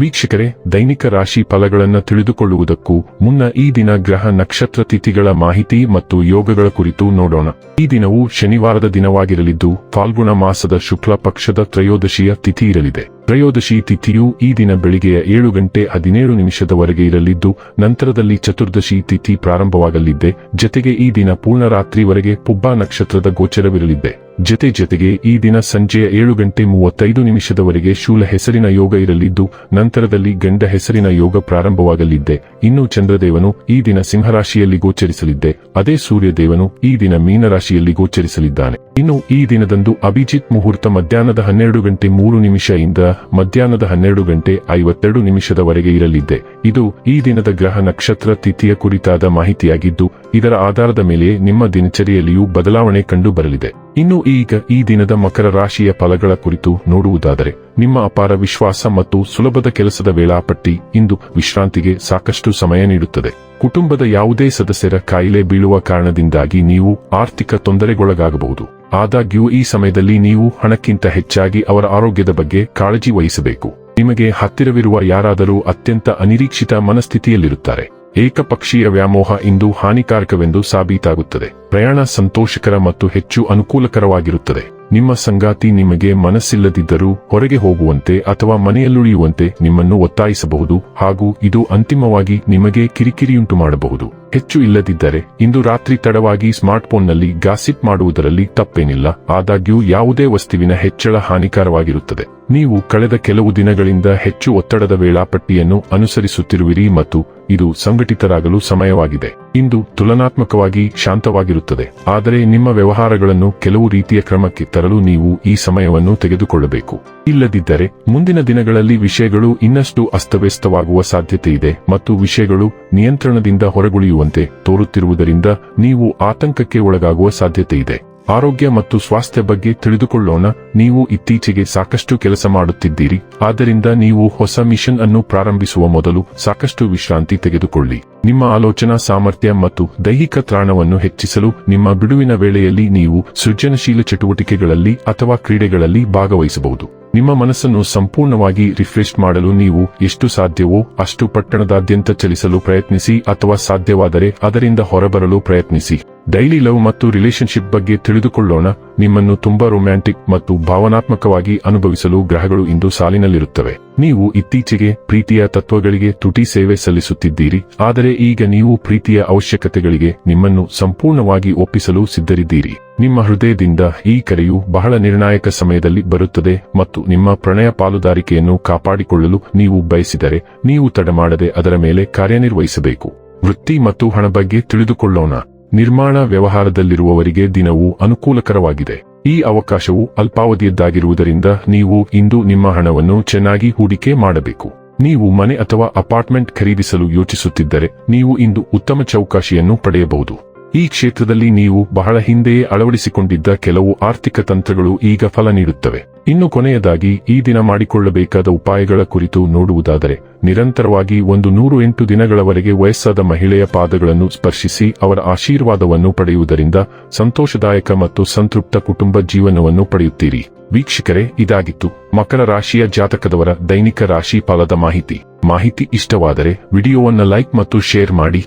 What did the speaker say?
ವೀಕ್ಷಕರೇ, ದೈನಿಕ ರಾಶಿ ಫಲಗಳನ್ನು ತಿಳಿದುಕೊಳ್ಳುವುದಕ್ಕೂ ಮುನ್ನ ಈ ದಿನ ಗ್ರಹ ನಕ್ಷತ್ರ ತಿಥಿಗಳ ಮಾಹಿತಿ ಮತ್ತು ಯೋಗಗಳ ಕುರಿತು ನೋಡೋಣ. ಈ ದಿನವು ಶನಿವಾರದ ದಿನವಾಗಿರಲಿದ್ದು, ಫಾಲ್ಗುಣ ಮಾಸದ ಶುಕ್ಲ ಪಕ್ಷದ ತ್ರಯೋದಶಿಯ ತಿಥಿ ಇರಲಿದೆ. ತ್ರಯೋದಶಿ ತಿಥಿಯು ಈ ದಿನ ಬೆಳಿಗ್ಗೆಯ ಏಳು ಗಂಟೆ ಹದಿನೇಳು ನಿಮಿಷದವರೆಗೆ ಇರಲಿದ್ದು, ನಂತರದಲ್ಲಿ ಚತುರ್ದಶಿ ತಿಥಿ ಪ್ರಾರಂಭವಾಗಲಿದ್ದೆ ಜತೆಗೆ ಈ ದಿನ ಪೂರ್ಣ ರಾತ್ರಿವರೆಗೆ ಪುಬ್ಬ ನಕ್ಷತ್ರದ ಗೋಚರವಿರಲಿದೆ. ಜತೆ ಜತೆಗೆ ಈ ದಿನ ಸಂಜೆಯ ಏಳು ಗಂಟೆ ಮೂವತ್ತೈದು ನಿಮಿಷದವರೆಗೆ ಶೂಲ ಹೆಸರಿನ ಯೋಗ ಇರಲಿದ್ದು, ನಂತರದಲ್ಲಿ ಗಂಡ ಹೆಸರಿನ ಯೋಗ ಪ್ರಾರಂಭವಾಗಲಿದ್ದೆ. ಇನ್ನು ಚಂದ್ರದೇವನು ಈ ದಿನ ಸಿಂಹರಾಶಿಯಲ್ಲಿ ಗೋಚರಿಸಲಿದ್ದೆ. ಅದೇ ಸೂರ್ಯದೇವನು ಈ ದಿನ ಮೀನರಾಶಿಯಲ್ಲಿ ಗೋಚರಿಸಲಿದ್ದಾನೆ. ಇನ್ನು ಈ ದಿನದಂದು ಅಭಿಜಿತ್ ಮುಹೂರ್ತ ಮಧ್ಯಾಹ್ನದ ಹನ್ನೆರಡು ಗಂಟೆ ಮೂರು ನಿಮಿಷ ಇಂದ ಮಧ್ಯಾಹ್ನದ ಹನ್ನೆರಡು ಗಂಟೆ ಐವತ್ತೆರಡು ನಿಮಿಷದವರೆಗೆ ಇರಲಿದ್ದೆ. ಇದು ಈ ದಿನದ ಗ್ರಹ ನಕ್ಷತ್ರ ತಿಥಿಯ ಕುರಿತಾದ ಮಾಹಿತಿಯಾಗಿದ್ದು, ಇದರ ಆಧಾರದ ಮೇಲೆ ನಿಮ್ಮ ದಿನಚರಿಯಲ್ಲಿಯೂ ಬದಲಾವಣೆ ಕಂಡು ಬರಲಿದೆ ಇನ್ನು ಈಗ ಈ ದಿನದ ಮಕರ ರಾಶಿಯ ಫಲಗಳ ಕುರಿತು ನೋಡುವುದಾದರೆ, ನಿಮ್ಮ ಅಪಾರ ವಿಶ್ವಾಸ ಮತ್ತು ಸುಲಭದ ಕೆಲಸದ ವೇಳಾಪಟ್ಟಿ ಇಂದು ವಿಶ್ರಾಂತಿಗೆ ಸಾಕಷ್ಟು ಸಮಯ ನೀಡುತ್ತದೆ. ಕುಟುಂಬದ ಯಾವುದೇ ಸದಸ್ಯರ ಕಾಯಿಲೆ ಬೀಳುವ ಕಾರಣದಿಂದಾಗಿ ನೀವು ಆರ್ಥಿಕ ತೊಂದರೆಗೊಳಗಾಗಬಹುದು. ಆದಾಗ್ಯೂ ಈ ಸಮಯದಲ್ಲಿ ನೀವು ಹಣಕ್ಕಿಂತ ಹೆಚ್ಚಾಗಿ ಅವರ ಆರೋಗ್ಯದ ಬಗ್ಗೆ ಕಾಳಜಿ ವಹಿಸಬೇಕು. ನಿಮಗೆ ಹತ್ತಿರವಿರುವ ಯಾರಾದರೂ ಅತ್ಯಂತ ಅನಿರೀಕ್ಷಿತ ಮನಸ್ಥಿತಿಯಲ್ಲಿರುತ್ತಾರೆ. ಏಕಪಕ್ಷೀಯ ವ್ಯಾಮೋಹ ಇಂದು ಹಾನಿಕಾರಕವೆಂದು ಸಾಬೀತಾಗುತ್ತದೆ. ಪ್ರಯಾಣ ಸಂತೋಷಕರ ಮತ್ತು ಹೆಚ್ಚು ಅನುಕೂಲಕರವಾಗಿರುತ್ತದೆ. ನಿಮ್ಮ ಸಂಗಾತಿ ನಿಮಗೆ ಮನಸ್ಸಿಲ್ಲದಿದ್ದರೂ ಹೊರಗೆ ಹೋಗುವಂತೆ ಅಥವಾ ಮನೆಯಲ್ಲುಳಿಯುವಂತೆ ನಿಮ್ಮನ್ನು ಒತ್ತಾಯಿಸಬಹುದು ಹಾಗೂ ಇದು ಅಂತಿಮವಾಗಿ ನಿಮಗೆ ಕಿರಿಕಿರಿಯುಂಟು ಮಾಡಬಹುದು ಹೆಚ್ಚು ಇಲ್ಲದಿದ್ದರೆ ಇಂದು ರಾತ್ರಿ ತಡವಾಗಿ ಸ್ಮಾರ್ಟ್ಫೋನ್ನಲ್ಲಿ ಗಾಸಿಪ್ ಮಾಡುವುದರಲ್ಲಿ ತಪ್ಪೇನಿಲ್ಲ, ಆದಾಗ್ಯೂ ಯಾವುದೇ ವಸ್ತುವಿನ ಹೆಚ್ಚಳ ಹಾನಿಕಾರವಾಗಿರುತ್ತದೆ. ನೀವು ಕಳೆದ ಕೆಲವು ದಿನಗಳಿಂದ ಹೆಚ್ಚು ಒತ್ತಡದ ವೇಳಾಪಟ್ಟಿಯನ್ನು ಅನುಸರಿಸುತ್ತಿರುವಿರಿ ಮತ್ತು ಇದು ಸಂಘಟಿತರಾಗಲು ಸಮಯವಾಗಿದೆ. ಇಂದು ತುಲನಾತ್ಮಕವಾಗಿ ಶಾಂತವಾಗಿರುತ್ತದೆ, ಆದರೆ ನಿಮ್ಮ ವ್ಯವಹಾರಗಳನ್ನು ಕೆಲವು ರೀತಿಯ ಕ್ರಮಕ್ಕೆ ತರಲು ನೀವು ಈ ಸಮಯವನ್ನು ತೆಗೆದುಕೊಳ್ಳಬೇಕು. ಇಲ್ಲದಿದ್ದರೆ, ಮುಂದಿನ ದಿನಗಳಲ್ಲಿ ವಿಷಯಗಳು ಇನ್ನಷ್ಟು ಅಸ್ತವ್ಯಸ್ತವಾಗುವ ಸಾಧ್ಯತೆ ಇದೆ ಮತ್ತು ವಿಷಯಗಳು ನಿಯಂತ್ರಣದಿಂದ ಹೊರಗುಳಿಯುವಂತೆ ತೋರುತ್ತಿರುವುದರಿಂದ ನೀವು ಆತಂಕಕ್ಕೆ ಒಳಗಾಗುವ ಸಾಧ್ಯತೆ ಇದೆ. ಆರೋಗ್ಯ ಮತ್ತು ಸ್ವಾಸ್ಥ್ಯ ಬಗ್ಗೆ ತಿಳಿದುಕೊಳ್ಳೋಣ. ನೀವು ಇತ್ತೀಚೆಗೆ ಸಾಕಷ್ಟು ಕೆಲಸ ಮಾಡುತ್ತಿದ್ದೀರಿ. ಆದ್ದರಿಂದ ನೀವು ಹೊಸ ಮಿಷನ್ ಅನ್ನು ಪ್ರಾರಂಭಿಸುವ ಮೊದಲು ಸಾಕಷ್ಟು ವಿಶ್ರಾಂತಿ ತೆಗೆದುಕೊಳ್ಳಿ. ನಿಮ್ಮ ಆಲೋಚನಾ ಸಾಮರ್ಥ್ಯ ಮತ್ತು ದೈಹಿಕ ತ್ರಾಣವನ್ನು ಹೆಚ್ಚಿಸಲು ನಿಮ್ಮ ಬಿಡುವಿನ ವೇಳೆಯಲ್ಲಿ ನೀವು ಸೃಜನಶೀಲ ಚಟುವಟಿಕೆಗಳಲ್ಲಿ ಅಥವಾ ಕ್ರೀಡೆಗಳಲ್ಲಿ ಭಾಗವಹಿಸಬಹುದು. ನಿಮ್ಮ ಮನಸ್ಸನ್ನು ಸಂಪೂರ್ಣವಾಗಿ ರಿಫ್ರೆಶ್ ಮಾಡಲು ನೀವು ಎಷ್ಟು ಸಾಧ್ಯವೋ ಅಷ್ಟು ಪಟ್ಟಣದಾದ್ಯಂತ ಚಲಿಸಲು ಪ್ರಯತ್ನಿಸಿ ಅಥವಾ ಸಾಧ್ಯವಾದರೆ ಅದರಿಂದ ಹೊರಬರಲು ಪ್ರಯತ್ನಿಸಿ. ಡೈಲಿ ಲವ್ ಮತ್ತು ರಿಲೇಶನ್ಶಿಪ್ ಬಗ್ಗೆ ತಿಳಿದುಕೊಳ್ಳೋಣ. ನಿಮ್ಮನ್ನು ತುಂಬಾ ರೊಮ್ಯಾಂಟಿಕ್ ಮತ್ತು ಭಾವನಾತ್ಮಕವಾಗಿ ಅನುಭವಿಸಲು ಗ್ರಹಗಳು ಇಂದು ಸಾಲಿನಲ್ಲಿರುತ್ತವೆ. ನೀವು ಇತ್ತೀಚೆಗೆ ಪ್ರೀತಿಯ ತತ್ವಗಳಿಗೆ ತುಟಿ ಸೇವೆ ಸಲ್ಲಿಸುತ್ತಿದ್ದೀರಿ. ಆದರೆ ಈಗ ನೀವು ಪ್ರೀತಿಯ ಅವಶ್ಯಕತೆಗಳಿಗೆ ನಿಮ್ಮನ್ನು ಸಂಪೂರ್ಣವಾಗಿ ಒಪ್ಪಿಸಲು ಸಿದ್ಧರಿದ್ದೀರಿ. ನಿಮ್ಮ ಹೃದಯದಿಂದ ಈ ಕರೆಯು ಬಹಳ ನಿರ್ಣಾಯಕ ಸಮಯದಲ್ಲಿ ಬರುತ್ತದೆ ಮತ್ತು ನಿಮ್ಮ ಪ್ರಣಯ ಪಾಲುದಾರಿಕೆಯನ್ನು ಕಾಪಾಡಿಕೊಳ್ಳಲು ನೀವು ಬಯಸಿದರೆ ನೀವು ತಡಮಾಡದೆ ಅದರ ಮೇಲೆ ಕಾರ್ಯನಿರ್ವಹಿಸಬೇಕು. ವೃತ್ತಿ ಮತ್ತು ಹಣ ಬಗ್ಗೆ ತಿಳಿದುಕೊಳ್ಳೋಣ. ನಿರ್ಮಾಣ ವ್ಯವಹಾರದಲ್ಲಿರುವವರಿಗೆ ದಿನವು ಅನುಕೂಲಕರವಾಗಿದೆ. ಈ ಅವಕಾಶವು ಅಲ್ಪಾವಧಿಯದ್ದಾಗಿರುವುದರಿಂದ ನೀವು ಇಂದು ನಿಮ್ಮ ಹಣವನ್ನು ಚೆನ್ನಾಗಿ ಹೂಡಿಕೆ ಮಾಡಬೇಕು. ನೀವು ಮನೆ ಅಥವಾ ಅಪಾರ್ಟ್ಮೆಂಟ್ ಖರೀದಿಸಲು ಯೋಚಿಸುತ್ತಿದ್ದರೆ ನೀವು ಇಂದು ಉತ್ತಮ ಚೌಕಾಶಿಯನ್ನು ಪಡೆಯಬಹುದು. ಈ ಕ್ಷೇತ್ರದಲ್ಲಿ ನೀವು ಬಹಳ ಹಿಂದೆಯೇ ಅಳವಡಿಸಿಕೊಂಡಿದ್ದ ಕೆಲವು ಆರ್ಥಿಕ ತಂತ್ರಗಳು ಈಗ ಫಲ ನೀಡುತ್ತವೆ. ಇನ್ನು ಕೊನೆಯದಾಗಿ, ಈ ದಿನ ಮಾಡಿಕೊಳ್ಳಬೇಕಾದ ಉಪಾಯಗಳ ಕುರಿತು ನೋಡುವುದಾದರೆ, ನಿರಂತರವಾಗಿ ಒಂದು ನೂರು ಎಂಟು ದಿನಗಳವರೆಗೆ ವಯಸ್ಸಾದ ಮಹಿಳೆಯ ಪಾದಗಳನ್ನು ಸ್ಪರ್ಶಿಸಿ ಅವರ ಆಶೀರ್ವಾದವನ್ನು ಪಡೆಯುವುದರಿಂದ ಸಂತೋಷದಾಯಕ ಮತ್ತು ಸಂತೃಪ್ತ ಕುಟುಂಬ ಜೀವನವನ್ನು ಪಡೆಯುತ್ತೀರಿ. ವೀಕ್ಷಕರೇ, ಇದಾಗಿತ್ತು ಮಕರ ರಾಶಿಯ ಜಾತಕದವರ ದೈನಿಕ ರಾಶಿ ಫಲದ ಮಾಹಿತಿ. ಮಾಹಿತಿ ಇಷ್ಟವಾದರೆ, ವಿಡಿಯೋವನ್ನು ಲೈಕ್ ಮತ್ತು ಶೇರ್ ಮಾಡಿ.